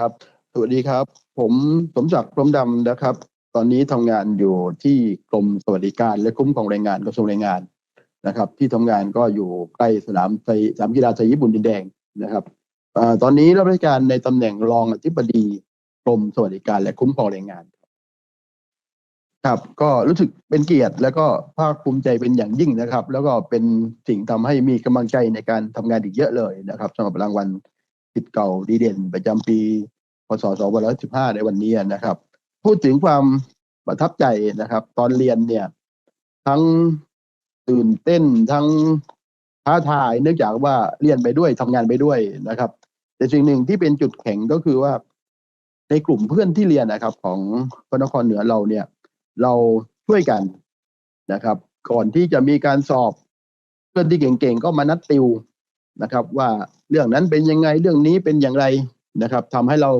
ครับสวัสดีครับ ผมสมศักดิ์พรมดำนะครับ ตอนนี้ทำงานอยู่ที่กรมสวัสดิการและคุ้มครองแรงงานกระทรวงแรงงานนะครับ ที่ทำงานก็อยู่ใกล้สนามไทยสนามกีฬาไทยญี่ปุ่นดินแดงนะครับอตอนนี้รับราชการในตำแหน่งรองอธิบดีกรมสวัสดิการและคุ้มครองแรงงาน ครับ ก็รู้สึกเป็นเกียรติ แล้วก็ภาคภูมิใจเป็นอย่างยิ่งนะครับ แล้วก็เป็นสิ่งทำให้มีกำลังใจในการทำงานอีกเยอะเลยนะครับสำหรับรางวัล สิทธิ์เก่าดีเด่นประจำปีพศ2515ในวันนี้นะครับ พูดถึงความประทับใจนะครับ ตอนเรียนเนี่ย ทั้งตื่นเต้นทั้งท้าทายเนื่องจากว่าเรียนไปด้วยทำงานไปด้วยนะครับ แต่สิ่งหนึ่งที่เป็นจุดแข็งก็คือว่า ในกลุ่มเพื่อนที่เรียนนะครับ ของพระนครเหนือเราเนี่ย เราช่วยกันนะครับ ก่อนที่จะมีการสอบ เพื่อนที่เก่งๆก็มานัดติว นะครับ ว่าเรื่องนั้นเป็นยังไงเรื่องนี้เป็นอย่างไรนะครับทำให้เรา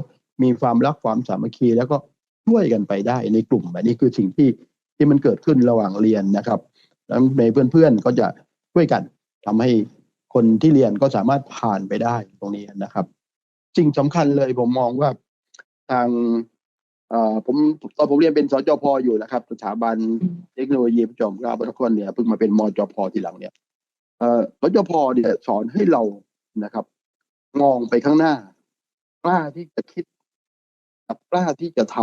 มีความรักความสามัคคี แล้วก็ช่วยกันไปได้ในกลุ่มอันนี้คือสิ่งที่ที่มันเกิดขึ้นระหว่างเรียนนะครับแล้วในเพื่อนๆก็จะช่วยกันทำให้คนที่เรียนก็สามารถผ่านไปได้ตรงนี้นะครับสิ่งสำคัญเลยผมมองว่าทางเอ่อผมตอนผมเรียนเป็นสจพอยู่นะครับ สถาบันเทคโนโลยีประจอมเกล้าพระนครเนี่ยเพิ่งมาเป็นมจพทีหลังเนี่ย เอ่อสจพเนี่ยสอนให้เรานะครับ มองไปข้างหน้ากล้าที่จะคิดกล้าที่จะท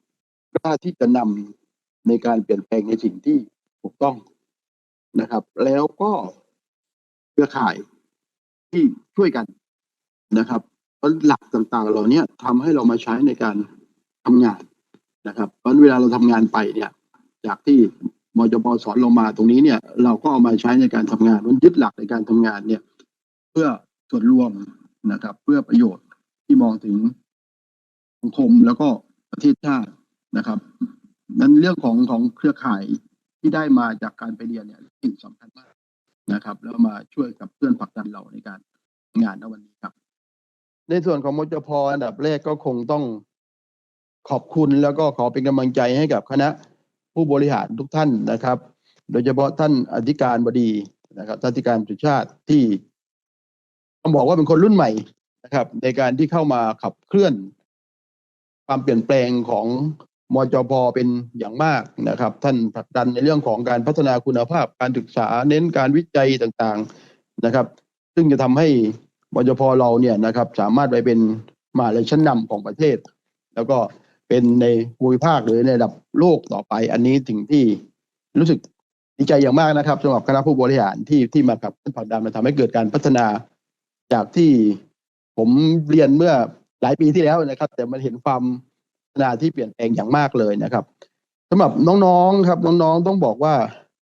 ำกล้าที่จะนำในการเปลี่ยนแปลงในสิ่งที่ถูกต้องนะครับ แล้วก็เครือข่ายที่ช่วยกันนะครับเพราะหลักต่างๆ เหล่านี้ทำให้เรามาใช้ในการทำงานนะครับเพราะเวลาเราทำงานไปเนี่ย จากที่ มจปสอนลงมาตรงนี้เนี่ย เราก็เอามาใช้ในการทำงานมันยึดหลักในการทำงานเนี่ย เพื่อส่วนรวมนะครับ เพื่อประโยชน์ที่มองถึงสังคมแล้วก็ประเทศชาตินะครับ นั้นเรื่องของของเครือข่ายที่ได้มาจากการไปเรียนเนี่ยสิ่งสำคัญมากนะครับ แล้วมาช่วยกับเพื่อนผลักดันเราในการงานในวันนี้ครับ ในส่วนของมจพอันดับแรกก็คงต้องขอบคุณแล้วก็ขอเป็นกำลังใจให้กับคณะ ผู้บริหารทุกท่านนะครับ โดยเฉพาะท่านอธิการบดีนะครับท่านอธิการสุชาติที่ต้องบอกว่าเป็นคนรุ่นใหม่นะครับ ในการที่เข้ามาขับเคลื่อน ความเปลี่ยนแปลงของมจพเป็นอย่างมากนะครับ ท่านผลักดันในเรื่องของการพัฒนาคุณภาพการศึกษาเน้นการวิจัยต่างๆนะครับ ซึ่งจะทำให้มจพเราเนี่ยนะครับ สามารถไปเป็นมหาลัยชั้นนำของประเทศ แล้วก็ เป็นในภูมิภาคหรือในระดับโลกต่อไป อันนี้ถึงที่รู้สึกดีใจอย่างมากนะครับสำหรับคณะผู้บริหารที่ที่มากับผลักดันมาทำให้เกิดการพัฒนา จากที่ผมเรียนเมื่อหลายปีที่แล้วนะครับ แต่มันเห็นความพัฒนาที่เปลี่ยนแปลงอย่างมากเลยนะครับสำหรับน้องๆครับน้องๆต้องบอกว่า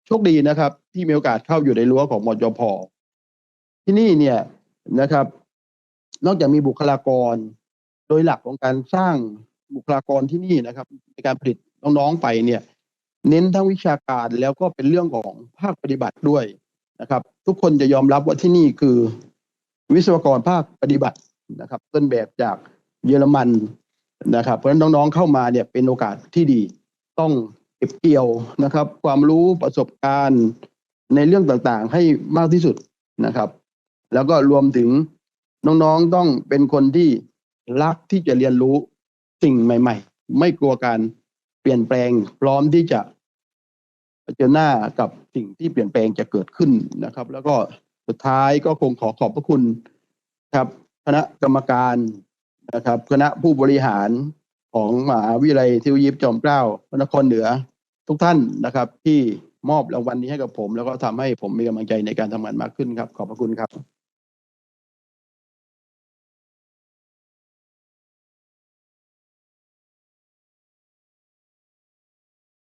โชคดีนะครับ ที่มีโอกาสเข้าอยู่ในรั้วของมจพที่นี่เนี่ยนะครับ นอกจากมีบุคลากร โดยหลักของการสร้าง บุคลากรที่นี่นะครับ ในการผลิตน้องๆไปเนี่ย เน้นทั้งวิชาการแล้วก็เป็นเรื่องของภาคปฏิบัติด้วยนะครับ ทุกคนจะยอมรับว่าที่นี่คือ วิศวกรภาคปฏิบัตินะครับ ต้นแบบจากเยอรมันนะครับ เพราะฉะนั้นน้องๆเข้ามาเนี่ยเป็นโอกาสที่ดีต้องเก็บเกี่ยวนะครับ ความรู้ประสบการณ์ในเรื่องต่างๆ ให้มากที่สุดนะครับ แล้วก็รวมถึงน้องๆต้องเป็นคนที่รักที่จะเรียนรู้ สิ่งใหม่ ๆ ไม่กลัวการเปลี่ยนแปลงพร้อมที่จะเผชิญหน้ากับสิ่งที่เปลี่ยนแปลงจะเกิดขึ้นนะครับ แล้วก็สุดท้ายก็คงขอขอบพระคุณครับ คณะกรรมการนะครับ คณะผู้บริหารของมหาวิทยาลัยเทคโนโลยีจอมเกล้าพระนครเหนือทุกท่านนะครับ ที่มอบรางวัลนี้ให้กับผม แล้วก็ทำให้ผมมีกำลังใจในการทำงานมากขึ้นครับ ขอบพระคุณครับ